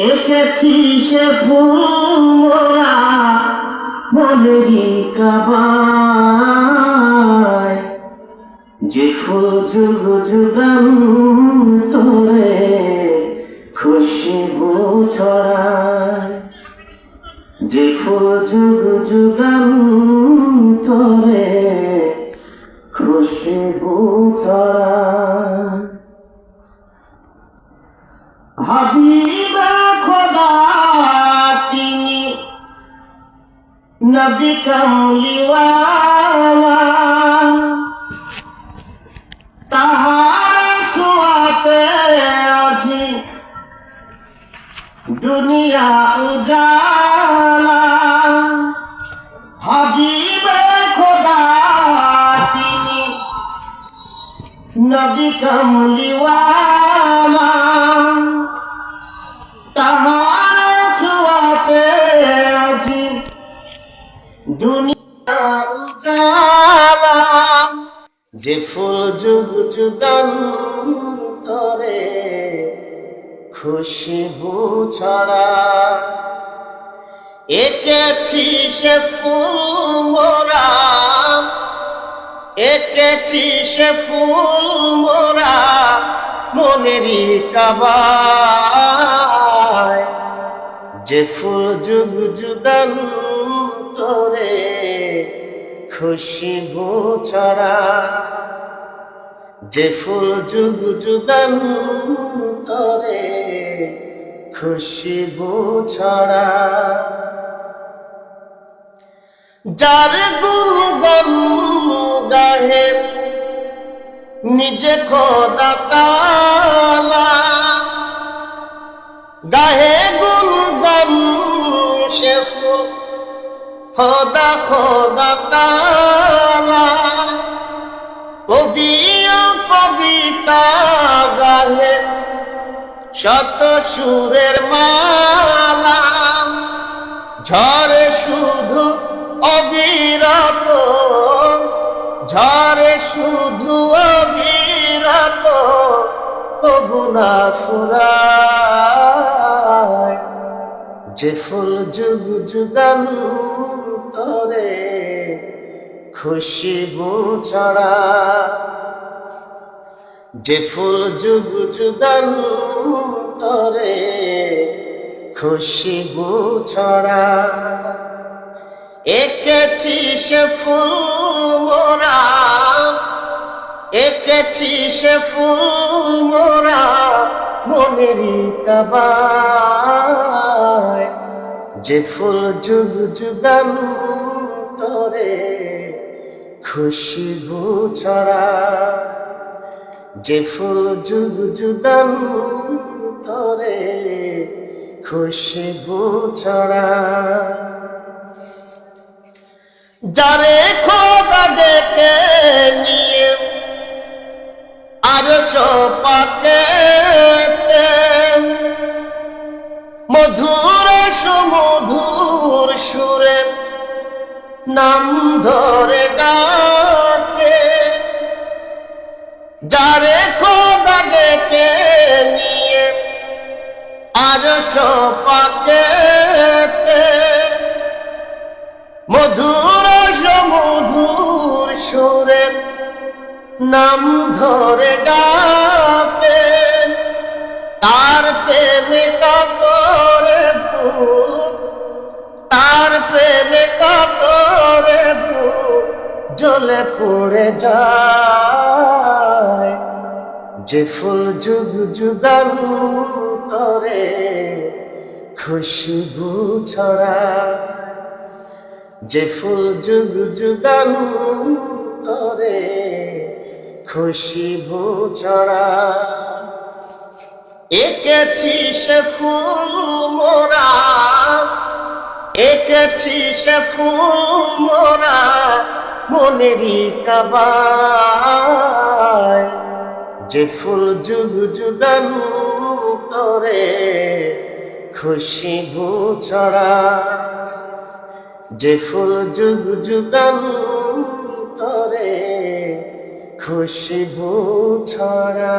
এঁকেছি সে ফুলরা মনেরই কাবায়। যে ফুল যুগ যুগান তোরে ছড়ায় যে ফুল যুগ যুগান তোরে খুশিবু ছড়ায় হাবিবে কামলিওয়ালা তাহার ছোঁয়াতে আজি দুনিয়া উজালা হাবিবে খোদা তিনি নবী কামলিওয়ালা তাহার যে ফুল যুগ যুগান্তরে খুশবু ছড়া এঁকেছি সে ফুল মোরা, এঁকেছি সে ফুল মোরা মনেরই কাবায়। যে ফুল যুগ যুগান্তরে খুশবু ছড়া যে ফুল যুগ যুগান্তরে খুশবু ছড়া যার গুণ গম গাহে নিজে খোদা গাহে খোদা খোদা তালা কবি কবিতা গাহে, শত সুরের মালা, ঝরে শুধু অবিরত, ঝরে শুধু অবিরত, কবু না ফুরায়, যে ফুল যুগ যুগান্তরে খুশিবু ছড়া যে ফুল যুগ যুগান্তরে খুশিবু ছড়া এঁকেছি সে ফুল মোরা, এঁকেছি সে ফুল মোরা মনেরই কাবায়। যে ফুল যুগ যুগান্তরে খুশিবু ছড়া যে ফুল যুগ যুগান্তরে খুশিবু ছড়া যারে খোদা ডেকে নিয়ে, আর পাকে মধুর সুমধুর সুরে নাম ধরে ডাকে। যারে খোদা ডেকে নিয়ে আর পাকে মধুর সমধুর সুরে নাম ধরে ডাকে। তার প্রেমে কাপড়ে বুক তার প্রেমে জ্বলে পড়ে যায়। যে ফুল যুগ যুগান্তরে খুশবু ছড়া। যে ফুল যুগ যুগান্তরে খুশবু ছড়া। এঁকেছি সে ফুল মোরা। এঁকেছি সে ফুল মোরা। মনেরই কাবায়। যে ফুল যুগ যুগান্তরে খুশবু ছড়া যে ফুল যুগ যুগান্তরে খুশবু ছড়া